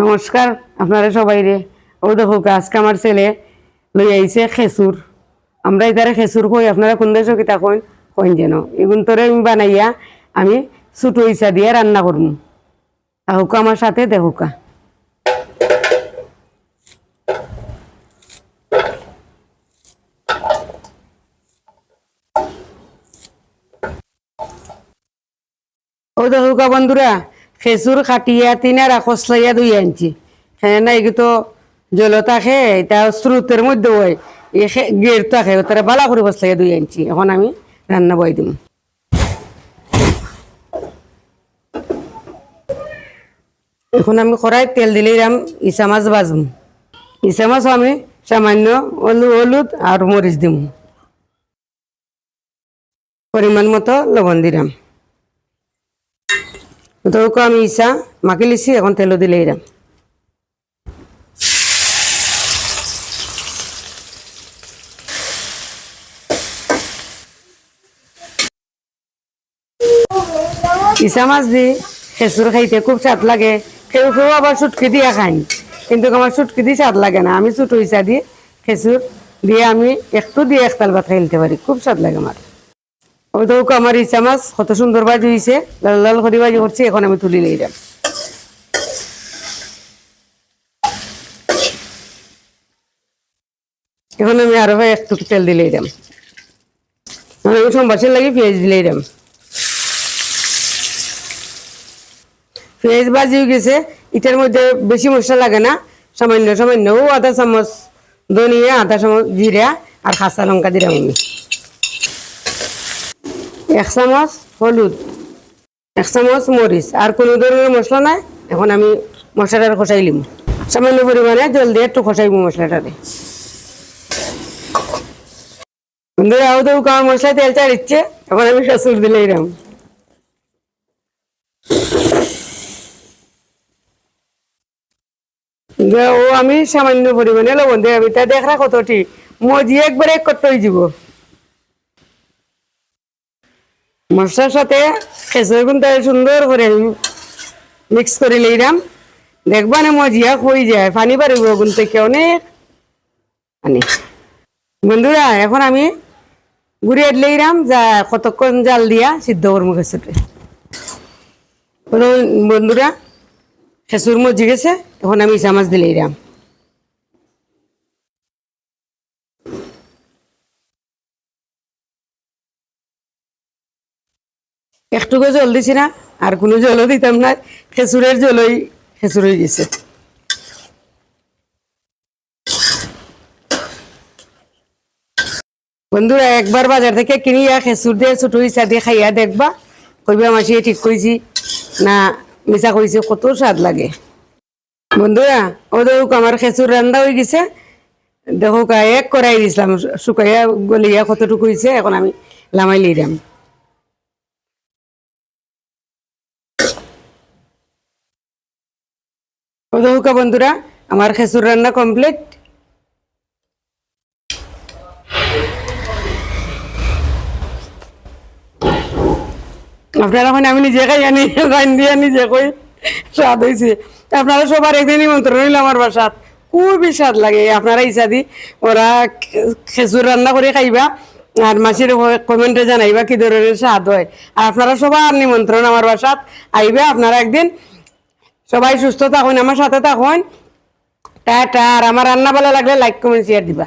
নমস্কার, আপনারা সবাই রে ও দেখো, আজকে আমার ছেলে লই আইছে খেসুর। আমরা এটারে খেসুর কই, আপনারা কোন দেশ কিতা কইন? কইন যেন। এগুন তোরে আমি বানাইয়া আমি ছোটো ইসা দিয়ে রান্না করব আহুকা আমার সাথে দেখুকা ও দেখুকা বন্ধুরা খেসুর কাটিয়া তিনা রাখস লাইয়া দুই আনছি। হ্যাঁ না এগুলো তো জলতা খে এটা স্রোতের মধ্যে হয় এ গের তো তারা বালা করে বসলাইয়া দুই আনছি। এখন আমি রান্না বই দিম। এখন আমি কড়াই তেল দিলেই রাম ইসা মাছ বাজম। ইসা মাছ আমি সামান্য হলু হলুদ আর মরিচ দিম। পরিমাণ মতো লবণ দিলাম তোকে আমি ইসা মাকে লিছি এখন তেল দিলে এরাম ইসা মাছ দি খেসুর খাইতে খুব স্বাদ লাগে কেউ কেউ আবার সুটকি দিয়া খাই কিন্তু আমার সুটকি দিয়ে স্বাদ লাগে না আমি ছোটো ইসা দিয়ে খেসুর দিয়ে আমি একটু দিয়ে একতাল ভাত খাইতে পারি খুব স্বাদ লাগে আমার ওই তো আমার ইসা মাছ, কত সুন্দর বাজি হয়েছে লাল লাল করে বাজি করছি, এখন আমি তুলি লইলাম এখন আমি আরও ভাই একটু তেল দিলে এরাম আমি সোমবাসের লাগি পেঁয়াজ দিলে এরাম পেঁয়াজ বাজি গেছে এটার মধ্যে বেশি মশলা লাগে না, সামান্য সামান্য ও আধা চামচ, ধনিয়া আধা চামচ জিরা আর কাঁচা লঙ্কা দিলাম আমি। এক চামচ হলুদ এক চামচ মরিচ আর কোনো ধরনের মশলা নাই। এখন আমি মশলাটা খসাই লিম। সামান্য পরিমাণে জল দিয়ে একটু খসাইব কার মশলা তেল চাড়িচ্ছে এখন আমি শাশুর দিলে এরম যে ও আমি সামান্য পরিমাণে লবণ দিয়ে আমি তা দেখা কতটি মজি একবারে হয়ে যাব মশলার সাথে খেসের তাই সুন্দর করে মিক্স করে লইলাম। দেখবা না মজিয়া হয়ে যায়, পানি পারিব গুণ থেকে অনেক পানি। বন্ধুরা, এখন আমি গুড়ি লইলাম, যা কতক্ষণ জাল দিয়া সিদ্ধ করব খেসুরটা বন্ধুরা খেসুর মজি গেছে, এখন আমি চামচ দিলে একটুকু জল দিছি না, আর কোনো জলও দিতাম না। খেসুরের জলই খেসুর হয়ে গেছে বন্ধুরা, একবার বাজার থেকে কিনিয়া খেসুর দিয়ে, ছোট ইচ্ছা দিয়ে খাইয়া দেখবা। কইবা, মাসি ঠিক কইছি না মিশা কইছে, কত স্বাদ লাগে। বন্ধুরা, ও দেখো আমার খেসুর রান্না হয়ে গেছে। দেখো কা এক করাই দিছিলাম, শুকাইয়া গলিয়া কতটুকু হয়েছে এখন আমি লামাই লিলাম ও দেখো কা বন্ধুরা, আমার খেসুর রান্না কমপ্লিট আপনারা এখন আমি নিজে খাই আনি গান দিয়ে নিজে কই স্বাদ হয়েছে আপনারা সবার একদিন নিমন্ত্রণ হইল আমার বাসাত। খুবই স্বাদ লাগে, আপনারা ইচ্ছা দি ওরা খে- খেজুর রান্না করে খাইবা, আর মাসির কমেন্টে জানাইবা কি ধরনের স্বাদ হয়। আর আপনারা সবার নিমন্ত্রণ আমার বাসাত, আইবা আপনারা একদিন সবাই সুস্থ থাকুন, আমার সাথে থাকুন। টা টা আর আমার রান্না ভালো লাগলে লাইক কমেন্ট শেয়ার দিবা।